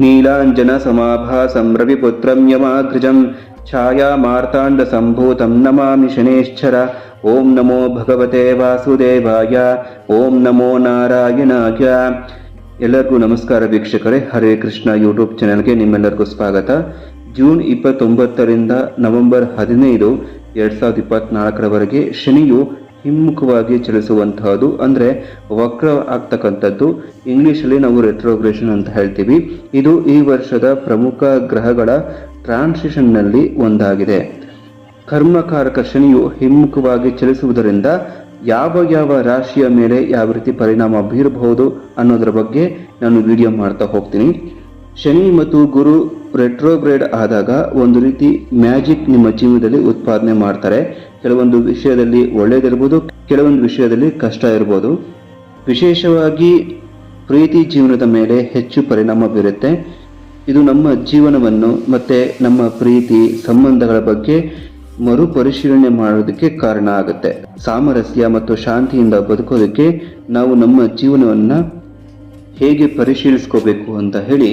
नीलाञ्जनसमाभासं रविपुत्रं यमाग्रजं छायामार्ताण्डसम्भूतं नमामि शनेश्चर ॐ नमो भगवते वासुदेवाय ॐ नमೋ ನಾರಾಯಣಾಯ ಎಲ್ಲರಿಗೂ ನಮಸ್ಕಾರ ವೀಕ್ಷಕರೇ ಹರೇ ಕೃಷ್ಣ ಯೂಟ್ಯೂಬ್ ಚಾನೆಲ್ಗೆ ನಿಮ್ಮೆಲ್ಲರಿಗೂ ಸ್ವಾಗತ ಜೂನ್ ಇಪ್ಪತ್ತೊಂಬತ್ತರಿಂದ ನವೆಂಬರ್ ಹದಿನೈದು ಎರಡ್ ಸಾವಿರದ ಇಪ್ಪತ್ನಾಲ್ಕರವರೆಗೆ ಶನಿಯು ಹಿಮ್ಮುಖವಾಗಿ ಚಲಿಸುವಂತಹದ್ದು. ಅಂದ್ರೆ ವಕ್ರ ಆಗ್ತಕ್ಕಂಥದ್ದು. ಇಂಗ್ಲೀಷಲ್ಲಿ ನಾವು ರೆಟ್ರೋಗ್ರೇಷನ್ ಅಂತ ಹೇಳ್ತೀವಿ. ಇದು ಈ ವರ್ಷದ ಪ್ರಮುಖ ಗ್ರಹಗಳ ಟ್ರಾನ್ಸಿಷನ್ನಲ್ಲಿ ಒಂದಾಗಿದೆ. ಕರ್ಮಕಾರಕ ಶನಿಯು ಹಿಮ್ಮುಖವಾಗಿ ಚಲಿಸುವುದರಿಂದ ಯಾವ ಯಾವ ರಾಶಿಯ ಮೇಲೆ ಯಾವ ರೀತಿ ಪರಿಣಾಮ ಬೀರಬಹುದು ಅನ್ನೋದರ ಬಗ್ಗೆ ನಾನು ವಿಡಿಯೋ ಮಾಡ್ತಾ ಹೋಗ್ತೀನಿ. ಶನಿ ಮತ್ತು ಗುರು ರೆಟ್ರೋಗ್ರೇಡ್ ಆದಾಗ ಒಂದು ರೀತಿ ಮ್ಯಾಜಿಕ್ ನಿಮ್ಮ ಜೀವನದಲ್ಲಿ ಉತ್ಪಾದನೆ ಮಾಡ್ತಾರೆ. ಕೆಲವೊಂದು ವಿಷಯದಲ್ಲಿ ಒಳ್ಳೇದಿರ್ಬೋದು, ಕೆಲವೊಂದು ವಿಷಯದಲ್ಲಿ ಕಷ್ಟ ಇರ್ಬೋದು. ವಿಶೇಷವಾಗಿ ಪ್ರೀತಿ ಜೀವನದ ಮೇಲೆ ಹೆಚ್ಚು ಪರಿಣಾಮ ಬೀರುತ್ತೆ. ಇದು ನಮ್ಮ ಜೀವನವನ್ನು ಮತ್ತೆ ನಮ್ಮ ಪ್ರೀತಿ ಸಂಬಂಧಗಳ ಬಗ್ಗೆ ಮರುಪರಿಶೀಲನೆ ಮಾಡೋದಕ್ಕೆ ಕಾರಣ ಆಗುತ್ತೆ. ಸಾಮರಸ್ಯ ಮತ್ತು ಶಾಂತಿಯಿಂದ ಬದುಕೋದಕ್ಕೆ ನಾವು ನಮ್ಮ ಜೀವನವನ್ನು ಹೇಗೆ ಪರಿಶೀಲಿಸ್ಕೋಬೇಕು ಅಂತ ಹೇಳಿ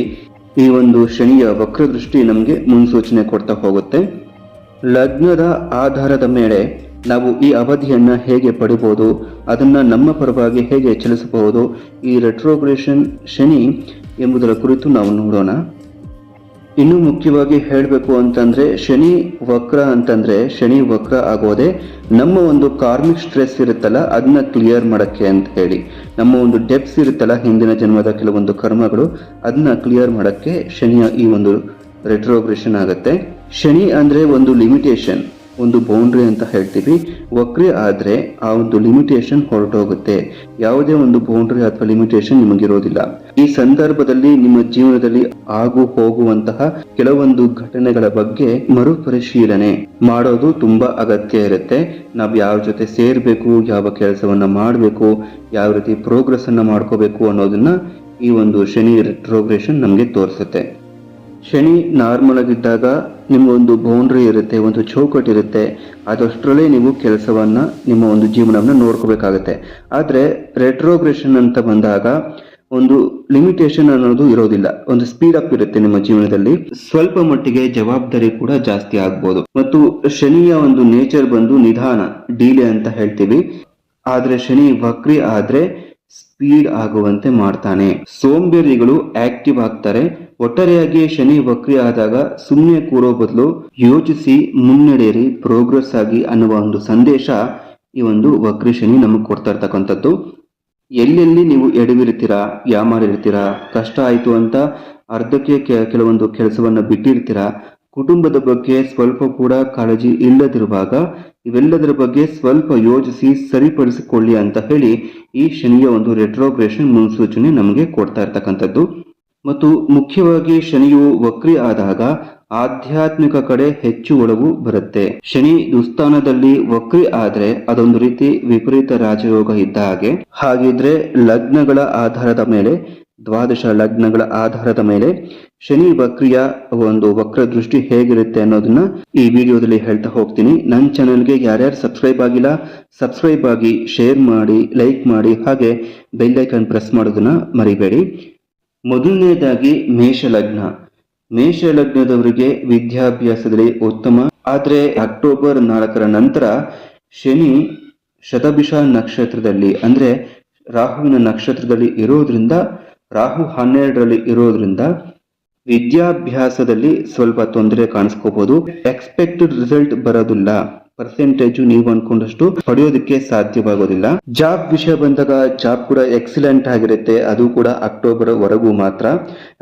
ಈ ಒಂದು ಶನಿಯ ವಕ್ರದೃಷ್ಟಿ ನಮಗೆ ಮುನ್ಸೂಚನೆ ಕೊಡ್ತಾ ಹೋಗುತ್ತೆ. ಲಗ್ನದ ಆಧಾರದ ಮೇಲೆ ನಾವು ಈ ಅವಧಿಯನ್ನು ಹೇಗೆ ಪಡಿಬೋದು, ಅದನ್ನು ನಮ್ಮ ಪರವಾಗಿ ಹೇಗೆ ಚಲಿಸಬಹುದು, ಈ ರೆಟ್ರೋಗ್ರೇಷನ್ ಶನಿ ಎಂಬುದರ ಕುರಿತು ನಾವು ನೋಡೋಣ. ಇನ್ನು ಮುಖ್ಯವಾಗಿ ಹೇಳಬೇಕು ಅಂತಂದ್ರೆ ಶನಿ ವಕ್ರ ಅಂತಂದ್ರೆ ಶನಿ ವಕ್ರ ಆಗೋದೆ ನಮ್ಮ ಒಂದು ಕಾರ್ಮಿಕ್ ಸ್ಟ್ರೆಸ್ ಇರುತ್ತಲ್ಲ ಅದನ್ನ ಕ್ಲಿಯರ್ ಮಾಡಕ್ಕೆ ಅಂತ ಹೇಳಿ. ನಮ್ಮ ಒಂದು ಡೆಪ್ಸ್ ಇರುತ್ತಲ್ಲ, ಹಿಂದಿನ ಜನ್ಮದ ಕೆಲವೊಂದು ಕರ್ಮಗಳು ಅದನ್ನ ಕ್ಲಿಯರ್ ಮಾಡಕ್ಕೆ ಶನಿಯ ಈ ಒಂದು ರೆಟ್ರೋಗ್ರೇಷನ್ ಆಗುತ್ತೆ. ಶನಿ ಅಂದ್ರೆ ಒಂದು ಲಿಮಿಟೇಷನ್ ಒಂದು ಬೌಂಡ್ರಿ ಅಂತ ಹೇಳ್ತೀವಿ. ವಕ್ರಿ ಆದ್ರೆ ಆ ಒಂದು ಲಿಮಿಟೇಷನ್ ಹೊರಟೋಗುತ್ತೆ. ಯಾವುದೇ ಒಂದು ಬೌಂಡ್ರಿ ಅಥವಾ ಲಿಮಿಟೇಷನ್ ನಿಮಗಿರೋದಿಲ್ಲ. ಈ ಸಂದರ್ಭದಲ್ಲಿ ನಿಮ್ಮ ಜೀವನದಲ್ಲಿ ಆಗು ಹೋಗುವಂತಹ ಕೆಲವೊಂದು ಘಟನೆಗಳ ಬಗ್ಗೆ ಮರುಪರಿಶೀಲನೆ ಮಾಡೋದು ತುಂಬಾ ಅಗತ್ಯ ಇರುತ್ತೆ. ನಾವು ಯಾವ ಜೊತೆ ಸೇರ್ಬೇಕು, ಯಾವ ಕೆಲಸವನ್ನ ಮಾಡಬೇಕು, ಯಾವ ರೀತಿ ಪ್ರೋಗ್ರೆಸ್ ಅನ್ನ ಮಾಡ್ಕೋಬೇಕು ಅನ್ನೋದನ್ನ ಈ ಒಂದು ಶನಿ ರೆಟ್ರೋಗ್ರೇಷನ್ ನಮಗೆ ತೋರಿಸುತ್ತೆ. ಶನಿ ನಾರ್ಮಲ್ ಆಗಿದ್ದಾಗ ನಿಮ್ಗೊಂದು ಬೌಂಡ್ರಿ ಇರುತ್ತೆ, ಒಂದು ಚೌಕಟ್ಟು ಇರುತ್ತೆ. ಅದಷ್ಟರಲ್ಲೇ ನೀವು ಕೆಲಸವನ್ನ, ನಿಮ್ಮ ಒಂದು ಜೀವನವನ್ನ ನೋಡ್ಕೋಬೇಕಾಗತ್ತೆ. ಆದ್ರೆ ರೆಟ್ರೋಗ್ರೇಷನ್ ಅಂತ ಬಂದಾಗ ಒಂದು ಲಿಮಿಟೇಷನ್ ಅನ್ನೋದು ಇರೋದಿಲ್ಲ. ಒಂದು ಸ್ಪೀಡ್ ಅಪ್ ಇರುತ್ತೆ ನಿಮ್ಮ ಜೀವನದಲ್ಲಿ. ಸ್ವಲ್ಪ ಮಟ್ಟಿಗೆ ಜವಾಬ್ದಾರಿ ಕೂಡ ಜಾಸ್ತಿ ಆಗ್ಬೋದು. ಮತ್ತು ಶನಿಯ ಒಂದು ನೇಚರ್ ಬಂದು ನಿಧಾನ ಡೀಲೆ ಅಂತ ಹೇಳ್ತೀವಿ. ಆದ್ರೆ ಶನಿ ವಕ್ರಿ ಆದ್ರೆ ಸ್ಪೀಡ್ ಆಗುವಂತೆ ಮಾಡ್ತಾನೆ. ಸೋಂಬೇರಿಗಳು ಆಕ್ಟಿವ್ ಆಗ್ತಾರೆ. ಒಟ್ಟಾರೆಯಾಗಿ ಶನಿ ವಕ್ರಿ ಆದಾಗ ಸುಮ್ಮನೆ ಕೂರೋ ಬದಲು ಯೋಚಿಸಿ ಮುನ್ನಡೆಯರಿ, ಪ್ರೋಗ್ರೆಸ್ ಆಗಿ ಅನ್ನುವ ಒಂದು ಸಂದೇಶ ಈ ಒಂದು ವಕ್ರಿ ಶನಿ ನಮಗೆ ಕೊಡ್ತಾ ಇರ್ತಕ್ಕಂಥದ್ದು. ಎಲ್ಲೆಲ್ಲಿ ನೀವು ಎಡವಿರ್ತೀರಾ, ಯಾಮಾರಿರ್ತೀರಾ, ಕಷ್ಟ ಆಯಿತು ಅಂತ ಅರ್ಧಕ್ಕೆ ಕೆಲವೊಂದು ಕೆಲಸವನ್ನು ಬಿಟ್ಟಿರ್ತೀರಾ ಕುಟುಂಬದ ಬಗ್ಗೆ ಸ್ವಲ್ಪ ಕೂಡ ಕಾಳಜಿ ಇಲ್ಲದಿರುವಾಗ ಇವೆಲ್ಲದರ ಬಗ್ಗೆ ಸ್ವಲ್ಪ ಯೋಚಿಸಿ ಸರಿಪಡಿಸಿಕೊಳ್ಳಿ ಅಂತ ಹೇಳಿ ಈ ಶನಿಯ ಒಂದು ರೆಟ್ರೋಗ್ರೇಷನ್ ಮುನ್ಸೂಚನೆ ನಮಗೆ ಕೊಡ್ತಾ ಇರ್ತಕ್ಕಂಥದ್ದು. ಮತ್ತು ಮುಖ್ಯವಾಗಿ ಶನಿಯು ವಕ್ರಿ ಆದಾಗ ಆಧ್ಯಾತ್ಮಿಕ ಕಡೆ ಹೆಚ್ಚು ಒಲವು ಬರುತ್ತೆ. ಶನಿ ದುಸ್ಥಾನದಲ್ಲಿ ವಕ್ರಿ ಆದ್ರೆ ಅದೊಂದು ರೀತಿ ವಿಪರೀತ ರಾಜಯೋಗ ಇದ್ದ ಹಾಗೆ. ಹಾಗಿದ್ರೆ ಲಗ್ನಗಳ ಆಧಾರದ ಮೇಲೆ ದ್ವಾದಶ ಲಗ್ನಗಳ ಆಧಾರದ ಮೇಲೆ ಶನಿ ವಕ್ರಿಯ ಒಂದು ವಕ್ರ ದೃಷ್ಟಿ ಹೇಗಿರುತ್ತೆ ಅನ್ನೋದನ್ನ ಈ ವಿಡಿಯೋದಲ್ಲಿ ಹೇಳ್ತಾ ಹೋಗ್ತೀನಿ. ನನ್ನ ಚಾನೆಲ್ಗೆ ಯಾರ್ಯಾರು ಸಬ್ಸ್ಕ್ರೈಬ್ ಆಗಿಲ್ಲ, ಸಬ್ಸ್ಕ್ರೈಬ್ ಆಗಿ ಶೇರ್ ಮಾಡಿ, ಲೈಕ್ ಮಾಡಿ, ಹಾಗೆ ಬೆಲ್ಲೈಕನ್ ಪ್ರೆಸ್ ಮಾಡೋದನ್ನ ಮರಿಬೇಡಿ. ಮೊದಲನೇದಾಗಿ ಮೇಷ ಲಗ್ನ ಮೇಷ ಲಗ್ನದವರಿಗೆ ವಿದ್ಯಾಭ್ಯಾಸದಲ್ಲಿ ಉತ್ತಮ. ಆದ್ರೆ ಅಕ್ಟೋಬರ್ ನಾಲ್ಕರ ನಂತರ ಶನಿ ಶತಭಿಷ ನಕ್ಷತ್ರದಲ್ಲಿ, ಅಂದ್ರೆ ರಾಹುವಿನ ನಕ್ಷತ್ರದಲ್ಲಿ ಇರೋದ್ರಿಂದ ರಾಹು ಹನ್ನೆರಡರಲ್ಲಿ ಇರೋದ್ರಿಂದ ವಿದ್ಯಾಭ್ಯಾಸದಲ್ಲಿ ಸ್ವಲ್ಪ ತೊಂದರೆ ಕಾಣಿಸ್ಕೋಬಹುದು ಎಕ್ಸ್ಪೆಕ್ಟೆಡ್ ರಿಸಲ್ಟ್ ಬರೋದಿಲ್ಲ. ಪರ್ಸೆಂಟೇಜು ನೀವು ಅನ್ಕೊಂಡಷ್ಟು ಪಡೆಯೋದಕ್ಕೆ ಸಾಧ್ಯವಾಗೋದಿಲ್ಲ. ಜಾಬ್ ವಿಷಯ ಬಂದಾಗ ಜಾಬ್ ಕೂಡ ಎಕ್ಸಲೆಂಟ್ ಆಗಿರುತ್ತೆ. ಅದು ಕೂಡ ಅಕ್ಟೋಬರ್ ವರೆಗೂ ಮಾತ್ರ.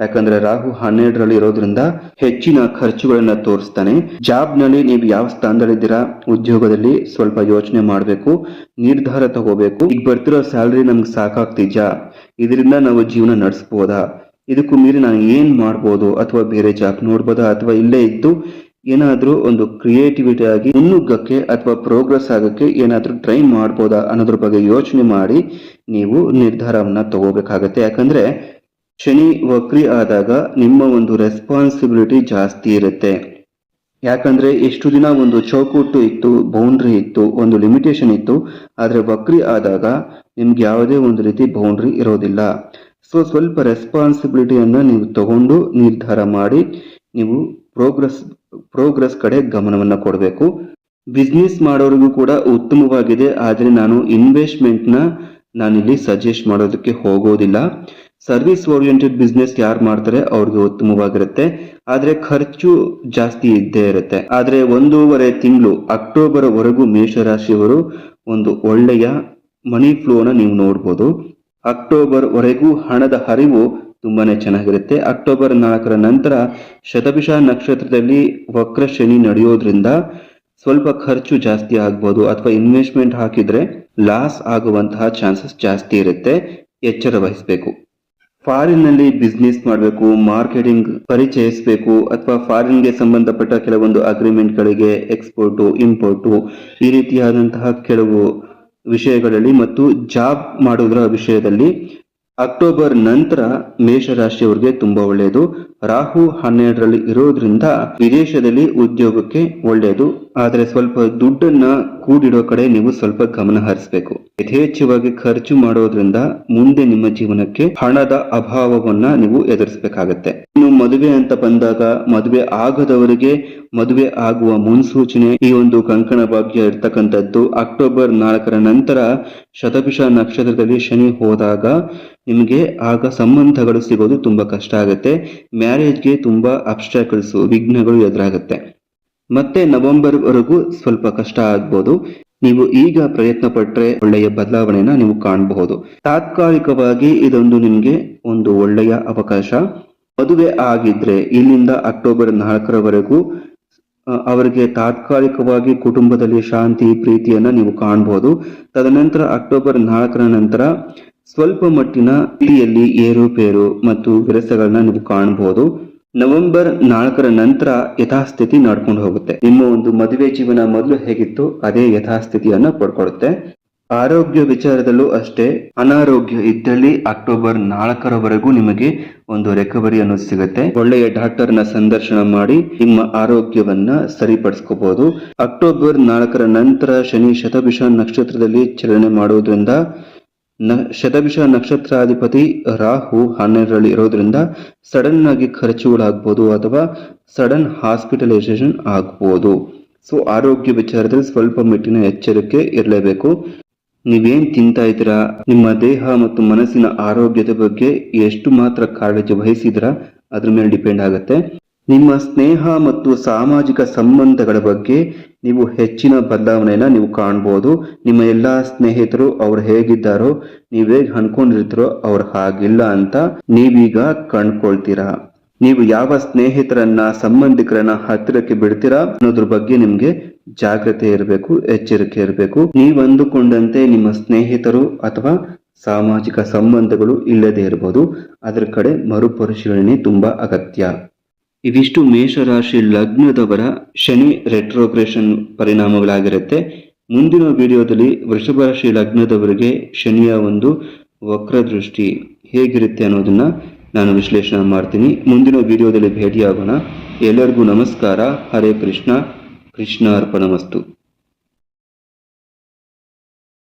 ಯಾಕಂದ್ರೆ ರಾಹು ಹನ್ನೆರಡರಲ್ಲಿ ಇರೋದ್ರಿಂದ ಹೆಚ್ಚಿನ ಖರ್ಚುಗಳನ್ನ ತೋರಿಸ್ತಾನೆ. ಜಾಬ್ನಲ್ಲಿ ನೀವು ಯಾವ ಸ್ಥಾನದಲ್ಲಿದ್ದೀರಾ? ಉದ್ಯೋಗದಲ್ಲಿ ಸ್ವಲ್ಪ ಯೋಚನೆ ಮಾಡಬೇಕು. ನಿರ್ಧಾರ ತಗೋಬೇಕು. ಈಗ ಬರ್ತಿರೋ ಸ್ಯಾಲ್ರಿ ನಮ್ಗೆ ಸಾಕಾಗ್ತಿದ್ಯಾ? ಇದರಿಂದ ನಾವು ಜೀವನ ನಡೆಸ್ಬೋದಾ? ಇದಕ್ಕೂ ಮೀರಿ ನಾನು ಏನ್ ಮಾಡ್ಬೋದು? ಅಥವಾ ಬೇರೆ ಜಾಬ್ ನೋಡ್ಬೋದಾ? ಅಥವಾ ಇಲ್ಲೇ ಇದ್ದು ಏನಾದ್ರೂ ಒಂದು ಕ್ರಿಯೇಟಿವಿಟಿ ಆಗಿ ಮುನ್ನುಗ್ಗಕ್ಕೆ ಅಥವಾ ಪ್ರೋಗ್ರೆಸ್ ಆಗಕ್ಕೆ ಏನಾದ್ರೂ ಟ್ರೈ ಮಾಡ್ಬೋದಾ ಅನ್ನೋದ್ರ ಬಗ್ಗೆ ಯೋಚನೆ ಮಾಡಿ ನೀವು ನಿರ್ಧಾರವನ್ನ ತಗೋಬೇಕಾಗತ್ತೆ. ಯಾಕಂದ್ರೆ ಶನಿ ವಕ್ರಿ ಆದಾಗ ನಿಮ್ಮ ಒಂದು ರೆಸ್ಪಾನ್ಸಿಬಿಲಿಟಿ ಜಾಸ್ತಿ ಇರುತ್ತೆ. ಯಾಕಂದ್ರೆ ಎಷ್ಟು ದಿನ ಒಂದು ಚೌಕಟ್ಟು ಇತ್ತು ಬೌಂಡ್ರಿ ಇತ್ತು, ಒಂದು ಲಿಮಿಟೇಷನ್ ಇತ್ತು, ಆದ್ರೆ ವಕ್ರಿ ಆದಾಗ ನಿಮ್ಗೆ ಯಾವುದೇ ಒಂದು ರೀತಿ ಬೌಂಡ್ರಿ ಇರೋದಿಲ್ಲ. ಸೊ ಸ್ವಲ್ಪ ರೆಸ್ಪಾನ್ಸಿಬಿಲಿಟಿಯನ್ನು ನೀವು ತಗೊಂಡು ನಿರ್ಧಾರ ಮಾಡಿ ನೀವು ಪ್ರೋಗ್ರೆಸ್ ಪ್ರೋಗ್ರೆಸ್ ಕಡೆ ಗಮನವನ್ನು ಕೊಡಬೇಕು. ಬಿಸ್ನೆಸ್ ಮಾಡೋರಿಗೂ ಕೂಡ ಉತ್ತಮವಾಗಿದೆ, ಆದರೆ ನಾನು ಇನ್ವೆಸ್ಟ್ಮೆಂಟ್ನ ನಾನಿಲ್ಲಿ ಸಜೆಸ್ಟ್ ಮಾಡೋದಕ್ಕೆ ಹೋಗೋದಿಲ್ಲ. ಸರ್ವಿಸ್ ಓರಿಯೆಂಟೆಡ್ ಬಿಸ್ನೆಸ್ ಯಾರು ಮಾಡ್ತಾರೆ ಅವ್ರಿಗೆ ಉತ್ತಮವಾಗಿರುತ್ತೆ. ಆದರೆ ಖರ್ಚು ಜಾಸ್ತಿ ಇದ್ದೇ ಇರುತ್ತೆ. ಆದರೆ ಒಂದೂವರೆ ತಿಂಗಳು, ಅಕ್ಟೋಬರ್ವರೆಗೂ ಮೇಷರಾಶಿಯವರು ಒಂದು ಒಳ್ಳೆಯ ಮನಿ ಫ್ಲೋನ ನೀವು ನೋಡ್ಬೋದು. ಅಕ್ಟೋಬರ್ ವರೆಗೂ ಹಣದ ಹರಿವು ತುಂಬಾನೇ ಚೆನ್ನಾಗಿರುತ್ತೆ. ಅಕ್ಟೋಬರ್ ನಾಲ್ಕರ ನಂತರ ಶತಭಿಷ ನಕ್ಷತ್ರದಲ್ಲಿ ವಕ್ರ ಶನಿ ನಡೆಯೋದ್ರಿಂದ ಸ್ವಲ್ಪ ಖರ್ಚು ಜಾಸ್ತಿ ಆಗ್ಬೋದು ಅಥವಾ ಇನ್ವೆಸ್ಟ್ಮೆಂಟ್ ಹಾಕಿದ್ರೆ ಲಾಸ್ ಆಗುವಂತಹ ಚಾನ್ಸಸ್ ಜಾಸ್ತಿ ಇರುತ್ತೆ. ಎಚ್ಚರ ವಹಿಸಬೇಕು. ಫಾರಿನ್ನಲ್ಲಿ ಬಿಸ್ನೆಸ್ ಮಾಡಬೇಕು ಮಾರ್ಕೆಟಿಂಗ್ ಪರಿಚಯಿಸಬೇಕು ಅಥವಾ ಫಾರಿನ್ಗೆ ಸಂಬಂಧಪಟ್ಟ ಕೆಲವೊಂದು ಅಗ್ರಿಮೆಂಟ್ಗಳಿಗೆ ಎಕ್ಸ್ಪೋರ್ಟು ಇಂಪೋರ್ಟು ಈ ರೀತಿಯಾದಂತಹ ಕೆಲವು ವಿಷಯಗಳಲ್ಲಿ ಮತ್ತು ಜಾಬ್ ಮಾಡುವುದರ ವಿಷಯದಲ್ಲಿ ಅಕ್ಟೋಬರ್ ನಂತರ ಮೇಷರಾಶಿಯವರಿಗೆ ತುಂಬಾ ಒಳ್ಳೆಯದು. ರಾಹು ಹನ್ನೆರಡರಲ್ಲಿ ಇರೋದ್ರಿಂದ ವಿದೇಶದಲ್ಲಿ ಉದ್ಯೋಗಕ್ಕೆ ಒಳ್ಳೆಯದು. ಆದರೆ ಸ್ವಲ್ಪ ದುಡ್ಡನ್ನ ಕೂಡಿಡೋ ಕಡೆ ನೀವು ಸ್ವಲ್ಪ ಗಮನ ಹರಿಸಬೇಕು. ಯಥೇಚ್ಛವಾಗಿ ಖರ್ಚು ಮಾಡೋದ್ರಿಂದ ಮುಂದೆ ನಿಮ್ಮ ಜೀವನಕ್ಕೆ ಹಣದ ಅಭಾವವನ್ನ ನೀವು ಎದುರಿಸಬೇಕಾಗತ್ತೆ. ಇನ್ನು ಮದುವೆ ಅಂತ ಬಂದಾಗ ಮದುವೆ ಆಗದವರಿಗೆ ಮದುವೆ ಆಗುವ ಮುನ್ಸೂಚನೆ ಈ ಒಂದು ಕಂಕಣ ಭಾಗ್ಯ ಇರ್ತಕ್ಕಂಥದ್ದು ಅಕ್ಟೋಬರ್ ನಾಲ್ಕರ ನಂತರ ಶತಪಿಷ ನಕ್ಷತ್ರದಲ್ಲಿ ಶನಿ ಹೋದಾಗ ನಿಮಗೆ ಆಗ ಸಂಬಂಧಗಳು ಸಿಗೋದು ತುಂಬಾ ಕಷ್ಟ ಆಗುತ್ತೆ. ಮ್ಯಾರೇಜ್ಗೆ ತುಂಬಾ ಅಬ್ಸ್ಟ್ರಾಕಲ್ಸ್ ವಿಘ್ನಗಳು ಎದುರಾಗುತ್ತೆ. ಮತ್ತೆ ನವೆಂಬರ್ ವರೆಗೂ ಸ್ವಲ್ಪ ಕಷ್ಟ ಆಗ್ಬೋದು. ನೀವು ಈಗ ಪ್ರಯತ್ನ ಪಟ್ಟರೆ ಒಳ್ಳೆಯ ಬದಲಾವಣೆನ ನೀವು ಕಾಣಬಹುದು. ತಾತ್ಕಾಲಿಕವಾಗಿ ಇದೊಂದು ನಿಮ್ಗೆ ಒಂದು ಒಳ್ಳೆಯ ಅವಕಾಶ. ಮದುವೆ ಆಗಿದ್ರೆ ಇಲ್ಲಿಂದ ಅಕ್ಟೋಬರ್ ನಾಲ್ಕರವರೆಗೂ ಅವರಿಗೆ ತಾತ್ಕಾಲಿಕವಾಗಿ ಕುಟುಂಬದಲ್ಲಿ ಶಾಂತಿ, ಪ್ರೀತಿಯನ್ನ ನೀವು ಕಾಣಬಹುದು ತದನಂತರ ಅಕ್ಟೋಬರ್ ನಾಲ್ಕರ ನಂತರ ಸ್ವಲ್ಪ ಮಟ್ಟಿನ ಪ್ರೀತಿಯಲ್ಲಿ ಏರುಪೇರು ಮತ್ತು ವಿರಸಗಳನ್ನ ನೀವು ಕಾಣಬಹುದು ನವೆಂಬರ್ ನಾಲ್ಕರ ನಂತರ ಯಥಾಸ್ಥಿತಿ ನಡ್ಕೊಂಡು ಹೋಗುತ್ತೆ. ನಿಮ್ಮ ಒಂದು ಮದುವೆ ಜೀವನ ಮೊದಲು ಹೇಗಿತ್ತು ಅದೇ ಯಥಾಸ್ಥಿತಿಯನ್ನ ಪಡ್ಕೊಡುತ್ತೆ ಆರೋಗ್ಯ ವಿಚಾರದಲ್ಲೂ ಅಷ್ಟೇ, ಅನಾರೋಗ್ಯ ಇದ್ದಲ್ಲಿ ಅಕ್ಟೋಬರ್ ನಾಲ್ಕರವರೆಗೂ ನಿಮಗೆ ಒಂದು ರಿಕವರಿ ಅನ್ನೋದು ಸಿಗುತ್ತೆ. ಒಳ್ಳೆಯ ಡಾಕ್ಟರ್ನ ಸಂದರ್ಶನ ಮಾಡಿ ನಿಮ್ಮ ಆರೋಗ್ಯವನ್ನ ಸರಿಪಡಿಸ್ಕೋಬಹುದು ಅಕ್ಟೋಬರ್ ನಾಲ್ಕರ ನಂತರ ಶನಿ ಶತಭಿಷ ನಕ್ಷತ್ರದಲ್ಲಿ ಚಲನೆ ಮಾಡೋದ್ರಿಂದ ನ ಶತಭಿಷ ನಕ್ಷತ್ರಾಧಿಪತಿ ರಾಹು ಹನ್ನೆರಡರಲ್ಲಿ ಇರೋದ್ರಿಂದ ಸಡನ್ ಆಗಿ ಖರ್ಚುಗಳಾಗ್ಬೋದು ಅಥವಾ ಸಡನ್ ಹಾಸ್ಪಿಟಲೈಸೇಷನ್ ಆಗ್ಬೋದು. ಸೊ, ಆರೋಗ್ಯ ವಿಚಾರದಲ್ಲಿ ಸ್ವಲ್ಪ ಮೆಟ್ಟಿನ ಎಚ್ಚರಿಕೆ ಇರಲೇಬೇಕು. ನೀವೇನ್ ತಿಂತಾ ಇದ್ದೀರಾ? ನಿಮ್ಮ ದೇಹ ಮತ್ತು ಮನಸ್ಸಿನ ಆರೋಗ್ಯದ ಬಗ್ಗೆ ಎಷ್ಟು ಮಾತ್ರ ಕಾಳಜಿ ವಹಿಸಿದ್ರ ಅದ್ರ ಮೇಲೆ ಡಿಪೆಂಡ್ ಆಗುತ್ತೆ. ನಿಮ್ಮ ಸ್ನೇಹ ಮತ್ತು ಸಾಮಾಜಿಕ ಸಂಬಂಧಗಳ ಬಗ್ಗೆ ನೀವು ಹೆಚ್ಚಿನ ಬದಲಾವಣೆಯನ್ನ ನೀವು ಕಾಣ್ಬೋದು. ನಿಮ್ಮ ಎಲ್ಲಾ ಸ್ನೇಹಿತರು ಅವ್ರು ಹೇಗಿದ್ದಾರೋ, ನೀವು ಹೇಗೆ ಅನ್ಕೊಂಡಿರ್ತೀರೋ ಅವ್ರು ಹಾಗಿಲ್ಲ ಅಂತ ನೀವೀಗ ಕಂಡ್ಕೊಳ್ತೀರಾ. ನೀವು ಯಾವ ಸ್ನೇಹಿತರನ್ನ, ಸಂಬಂಧಿಕರನ್ನ ಹತ್ತಿರಕ್ಕೆ ಬಿಡ್ತೀರಾ ಅನ್ನೋದ್ರ ಬಗ್ಗೆ ನಿಮ್ಗೆ ಜಾಗ್ರತೆ ಇರಬೇಕು, ಎಚ್ಚರಿಕೆ ಇರಬೇಕು. ನೀವು ಅಂದುಕೊಂಡಂತೆ ನಿಮ್ಮ ಸ್ನೇಹಿತರು ಅಥವಾ ಸಾಮಾಜಿಕ ಸಂಬಂಧಗಳು ಇಲ್ಲದೆ ಇರಬಹುದು ಅದರ ಕಡೆ ಮರುಪರಿಶೀಲನೆ ತುಂಬಾ ಅಗತ್ಯ. ಇವಿಷ್ಟು ಮೇಷರಾಶಿ ಲಗ್ನದವರ ಶನಿ ರೆಟ್ರೋಗ್ರೇಷನ್ ಪರಿಣಾಮಗಳಾಗಿರುತ್ತೆ. ಮುಂದಿನ ವಿಡಿಯೋದಲ್ಲಿ ವೃಷಭ ರಾಶಿ ಲಗ್ನದವರಿಗೆ ಶನಿಯ ಒಂದು ವಕ್ರದೃಷ್ಟಿ ಹೇಗಿರುತ್ತೆ ಅನ್ನೋದನ್ನ ನಾನು ವಿಶ್ಲೇಷಣೆ ಮಾಡ್ತೀನಿ. ಮುಂದಿನ ವಿಡಿಯೋದಲ್ಲಿ ಭೇಟಿಯಾಗೋಣ. ಎಲ್ಲರಿಗೂ ನಮಸ್ಕಾರ. ಹರೇ ಕೃಷ್ಣ. ಕೃಷ್ಣ ಅರ್ಪಣಮಸ್ತು